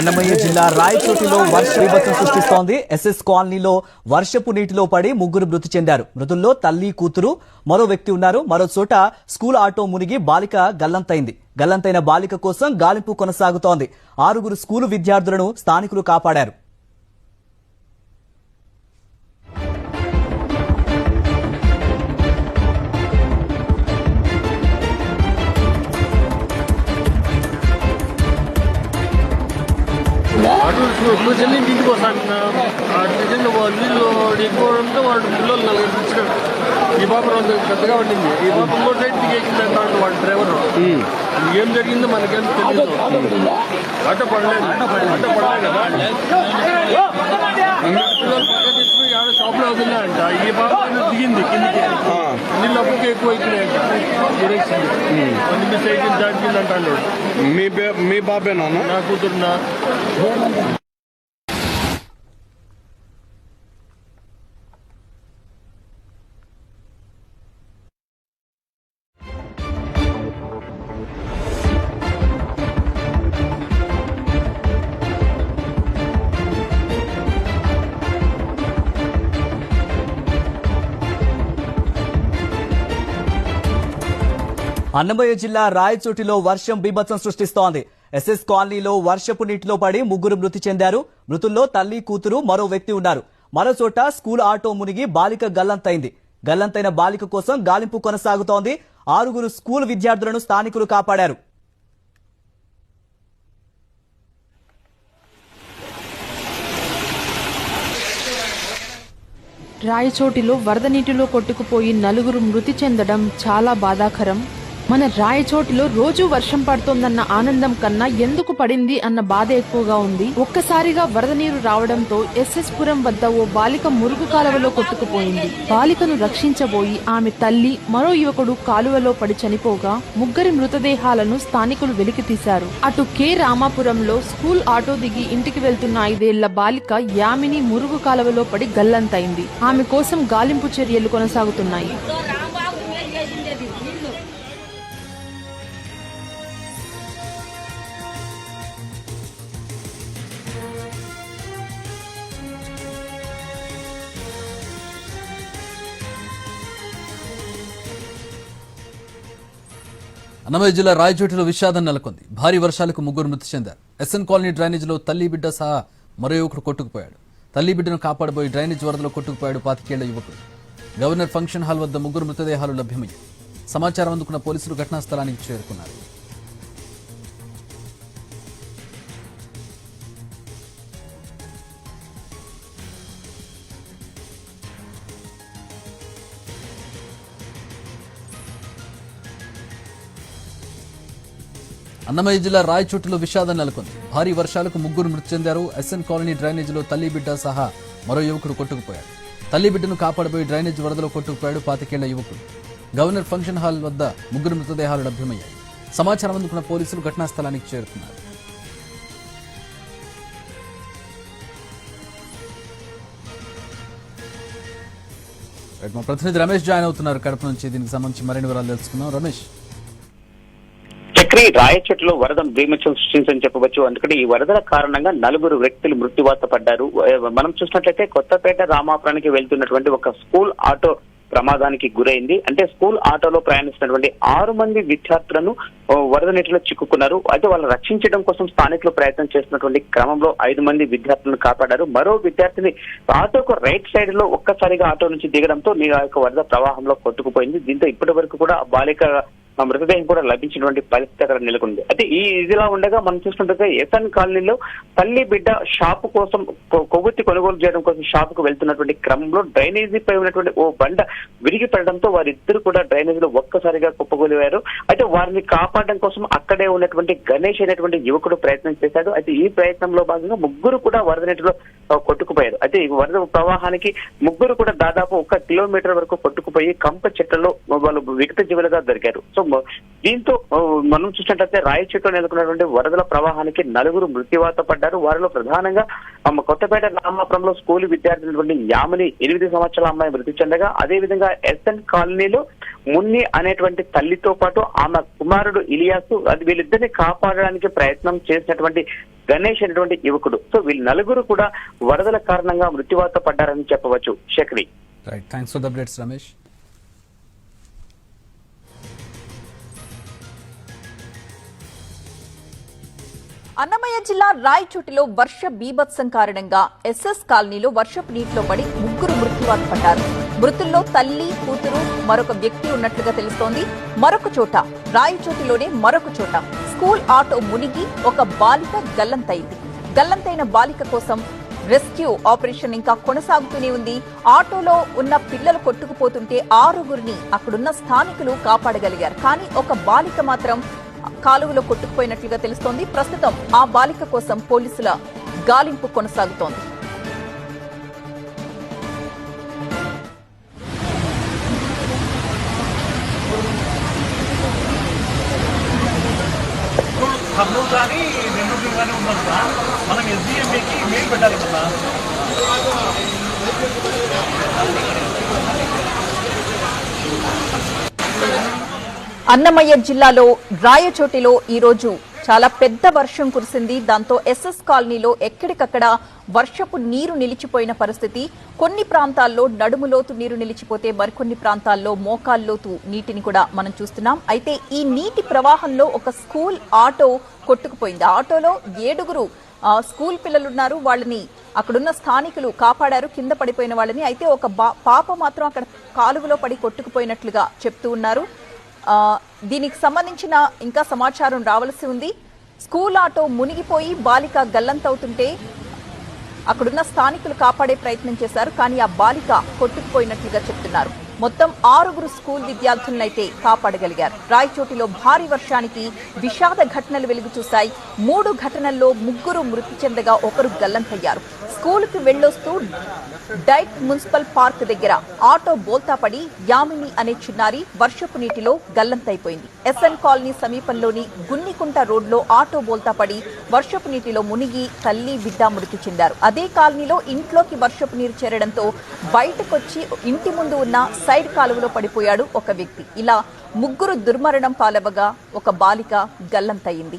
అన్నమయ్య జిల్లా రాయచోటిలో వర్ష విభత్సం సృష్టిస్తోంది. ఎస్ఎస్ కాలనీలో వర్షపు నీటిలో పడి ముగ్గురు మృతి చెందారు. మృతుల్లో తల్లి కూతురు మరో వ్యక్తి ఉన్నారు. మరో చోట స్కూల్ ఆటో మునిగి బాలిక గల్లంతైంది. గల్లంతైన బాలిక కోసం గాలింపు కొనసాగుతోంది. ఆరుగురు స్కూలు విద్యార్థులను స్థానికులు కాపాడారు. అటు కూర్చొని ఇంటికి వస్తాను అటు నిజంగా వాళ్ళు నీళ్ళు ఎక్కువడంతో వాడు పిల్లలు నలుగురు తెచ్చినాడు ఈ పాప పెద్దగా ఉండింది ఈ పాప ఇంకో సైడ్ దిగేసింది అంటాడు వాడు డ్రైవర్. ఏం జరిగిందో మనకేం తెలియదు. ఆటో పడలేదు. ఆటో పడలేదు. కదా ఇంకా పిల్లలు ఆడ షాప్లో అవుతుందా అంట ఈ ఏమో దిగింది కిందికి. నీళ్ళు అప్పటికే ఎక్కువ అది మిస్ అయితే దాటింది అంటాడు మీ బాబేనా నా కూతురున్నా అన్నమయ్య జిల్లా రాయచోటిలో వర్షం బీభత్సం సృష్టిస్తోంది. ఎస్ఎస్ కాలనీలో వర్షపు నీటిలో పడి ముగ్గురు మృతి చెందారు. మృతుల్లో తల్లి కూతురు మరో వ్యక్తి ఉన్నారు. మరో చోట స్కూల్ ఆటో మునిగి బాలిక గల్లంతైంది. గల్లంతైన బాలిక కోసం గాలింపు కొనసాగుతోంది. ఆరుగురు స్కూల్ విద్యార్థులను స్థానికులు కాపాడారు. రాయచోటిలో వరద నీటిలో కొట్టుకుపోయి నలుగురు మృతి చెందడం చాలా బాధాకరం. మన రాయచోటిలో రోజు వర్షం పడుతోందన్న ఆనందం కన్నా ఎందుకు పడింది అన్న బాధ ఎక్కువగా ఉంది. ఒక్కసారిగా వరద నీరు రావడంతో ఎస్ఎస్ పురం వద్ద ఓ బాలిక మురుగు కాలువలో కొట్టుకుపోయింది. బాలికను రక్షించబోయి ఆమె తల్లి మరో యువకుడు కాలువలో పడి చనిపోగా ముగ్గురి మృతదేహాలను స్థానికులు వెలికితీశారు అటు కె. రామాపురంలో స్కూల్ ఆటో దిగి ఇంటికి వెళ్తున్న ఐదేళ్ళ బాలిక యామిని మురుగు కాలువలో పడి గల్లంతైంది. ఆమె కోసం గాలింపు చర్యలు కొనసాగుతున్నాయి. అన్నమయ్య జిల్లా రాయచోటిలో విషాదం నెలకొంది. భారీ వర్షాలకు ముగ్గురు మృతి చెందారు. ఎస్ఎన్ కాలనీ డ్రైనేజీలో తల్లి బిడ్డ సహా మరో యువకుడు కొట్టుకుపోయాడు. తల్లి బిడ్డను కాపాడబోయి డ్రైనేజ్ వరదలో కొట్టుకుపోయాడు పాతికేళ్ళ యువకుడు. గవర్నర్ ఫంక్షన్ హాల్ వద్ద ముగ్గురు మృతదేహాలు లభ్యమయ్యాయి. సమాచారం అందుకున్న పోలీసులు ఘటనా స్థలానికి చేరుకున్నారు. అన్నమయ్య జిల్లా రాయచోటులో విషాదం నెలకొంది. భారీ వర్షాలకు ముగ్గురు మృతి చెందారు. ఎస్ఎన్ కాలనీ డ్రైనేజీలో తల్లి బిడ్డ సహా మరో యువకుడు కొట్టుకుపోయాడు. తల్లి బిడ్డను కాపాడబోయి డ్రైనేజ్ వరదలో కొట్టుకుపోయాడు పాతికేళ్ళ యువకుడు. గవర్నర్ ఫంక్షన్ హాల్ వద్ద ముగ్గురు మృతదేహాలు లభ్యమయ్యాయి. సమాచారం అందుకున్న పోలీసులు ఘటనా స్థలానికి చేరుకున్నారు. మా ప్రతినిధి రమేష్ జాయిన్ అవుతున్నారు. కడప నుంచి దీనికి సంబంధించి మరిన్ని వివరాలు తెలుసుకుందాం. రమేష్. చక్రి రాయచోటిలో వరద భీమత్యం సృష్టించని చెప్పవచ్చు. అందుకని ఈ వరదల కారణంగా నలుగురు వ్యక్తులు మృత్యువాత పడ్డారు. మనం చూసినట్లయితే కొత్తపేట రామాపురానికి వెళ్తున్నటువంటి ఒక స్కూల్ ఆటో ప్రమాదానికి గురైంది. అంటే స్కూల్ ఆటోలో ప్రయాణిస్తున్నటువంటి ఆరు మంది విద్యార్థులను వరద నీటిలో చిక్కుకున్నారు. అయితే వాళ్ళని రక్షించడం కోసం స్థానికులు ప్రయత్నం చేస్తున్నటువంటి క్రమంలో ఐదు మంది విద్యార్థులను కాపాడారు. మరో విద్యార్థిని ఆటోకు రైట్ సైడ్లో ఒక్కసారిగా ఆటో నుంచి దిగడంతో నీ యొక్క వరద ప్రవాహంలో కొట్టుకుపోయింది. దీంతో ఇప్పటి వరకు కూడా బాలిక మృతదేహం కూడా లభించినటువంటి పరిస్థితి అక్కడ నెలకొంది. అయితే ఈ ఇదిలా ఉండగా మనం చూస్తుంటే ఎస్ఎన్ కాలనీలో తల్లి బిడ్డ షాపు కోసం కొవ్వొత్తి కొనుగోలు చేయడం కోసం షాప్కు వెళ్తున్నటువంటి క్రమంలో డ్రైనేజీ పై ఉన్నటువంటి ఓ బండ విరిగి పడడంతో వారిద్దరు కూడా డ్రైనేజీలో ఒక్కసారిగా కుప్పగొలివారు అయితే వారిని కాపాడడం కోసం అక్కడే ఉన్నటువంటి గణేష్ అనేటువంటి యువకుడు ప్రయత్నం చేశాడు. అయితే ఈ ప్రయత్నంలో భాగంగా ముగ్గురు కూడా వరద నీటిలో కొట్టుకుపోయారు. అయితే ఈ వరద ప్రవాహానికి ముగ్గురు కూడా దాదాపు ఒక కిలోమీటర్ వరకు కొట్టుకుపోయి కంప చెట్లలో వాళ్ళు వికట జీవులుగా దొరికారు. సో దీంతో మనం చూసినట్లయితే రాయచోట్లో నెలకొన్నటువంటి వరదల ప్రవాహానికి నలుగురు మృత్యువాత పడ్డారు. వారిలో ప్రధానంగా ఆ, కొత్తపేట రామాపురంలో స్కూల్ విద్యార్థి యామిని ఎనిమిది సంవత్సరాల అమ్మాయి మృతి చెందగా అదే విధంగా ఎస్ఎన్ కాలనీలో మున్ని అనేటువంటి తల్లితో పాటు ఆమె కుమారుడు ఇలియాసు అది వీళ్ళిద్దరిని కాపాడడానికి ప్రయత్నం చేసినటువంటి గణేష్ అనేటువంటి యువకుడు. సో వీళ్ళు నలుగురు కూడా వరదల కారణంగా మృత్యువాత పడ్డారని చెప్పవచ్చు. శక్రి right thanks for the updates Ramesh Annamayya జిల్లా రాయచోటిలో వర్ష బీభత్సం కారణంగా ఎస్ఎస్ కాలనీలో వర్షపు నీటిలో పడి ముగ్గురు మృత్యువాత పడ్డారు మృతుల్లో తల్లి కూతురు మరొక వ్యక్తి ఉన్నట్లుగా తెలుస్తోంది. మరొక చోట రాయచోటిలోనే మరొక చోట స్కూల్ ఆటో మునిగి ఒక బాలిక గల్లంతైంది గల్లంతైన బాలిక కోసం రెస్క్యూ ఆపరేషన్ ఇంకా కొనసాగుతూనే ఉంది. ఆటోలో ఉన్న పిల్లలు కొట్టుకుపోతుంటే ఆరుగురిని అక్కడున్న స్థానికులు కాపాడగలిగారు. కానీ ఒక బాలిక మాత్రం కాలువలో కొట్టుకుపోయినట్లుగా తెలుస్తోంది. ప్రస్తుతం ఆ బాలిక కోసం పోలీసుల గాలింపు కొనసాగుతోంది. కర్నూలు కానీ నెల్లూరు కానీ ఉన్నాం సార్ మనం ఎస్డిఎంఏకి మెయిల్ పెట్టాలి కదా. అన్నమయ్య జిల్లాలో రాయచోటిలో ఈరోజు చాలా పెద్ద వర్షం కురిసింది. దాంతో ఎస్ఎస్ కాలనీలో ఎక్కడికక్కడ వర్షపు నీరు నిలిచిపోయిన పరిస్థితి. కొన్ని ప్రాంతాల్లో నడుములోతు నీరు నిలిచిపోతే మరికొన్ని ప్రాంతాల్లో మోకాల్లోతు నీటిని కూడా మనం చూస్తున్నాం. అయితే ఈ నీటి ప్రవాహంలో ఒక స్కూల్ ఆటో కొట్టుకుపోయింది. ఆటోలో ఏడుగురు స్కూల్ పిల్లలు ఉన్నారు వాళ్ళని అక్కడున్న స్థానికులు కాపాడారు. కింద పడిపోయిన వాళ్ళని. అయితే ఒక బా- పాప మాత్రం అక్కడ కాలువలో పడి కొట్టుకుపోయినట్లుగా చెప్తూ ఉన్నారు. దీనికి సంబంధించిన ఇంకా సమాచారం రావాల్సి ఉంది. స్కూల్ ఆటో మునిగిపోయి బాలిక గల్లంతవుతుంటే అక్కడున్న స్థానికులు కాపాడే ప్రయత్నం చేశారు. కానీ ఆ బాలిక కొట్టుకుపోయినట్లుగా చెప్తున్నారు. మొత్తం ఆరుగురు స్కూల్ విద్యార్థులనైతే కాపాడగలిగారు. రాయచోటిలో భారీ వర్షానికి విషాద ఘటనలు వెలుగు చూశాయి మూడు ఘటనల్లో ముగ్గురు మృతి చెందగా ఒకరు గల్లంతయ్యారు. స్కూలుకు వెళ్ళొస్తూ డైట్ మున్సిపల్ పార్క్ దగ్గర ఆటో బోల్తాపడి యామిని అనే చిన్నారి వర్షపు నీటిలో గల్లంతైపోయింది. ఎస్ఎన్ కాలనీ సమీపంలోని గున్నికుంట రోడ్లో ఆటో బోల్తా పడి వర్షపు నీటిలో మునిగి తల్లి బిడ్డ మృతి చెందారు. అదే కాలనీలో ఇంట్లోకి వర్షపు నీరు చేరడంతో బయటకొచ్చి ఇంటి ముందు ఉన్న సైడ్ కాలువలో పడిపోయాడు ఒక వ్యక్తి. ఇలా ముగ్గురు దుర్మరణం పాలవగా ఒక బాలిక గల్లంతయింది.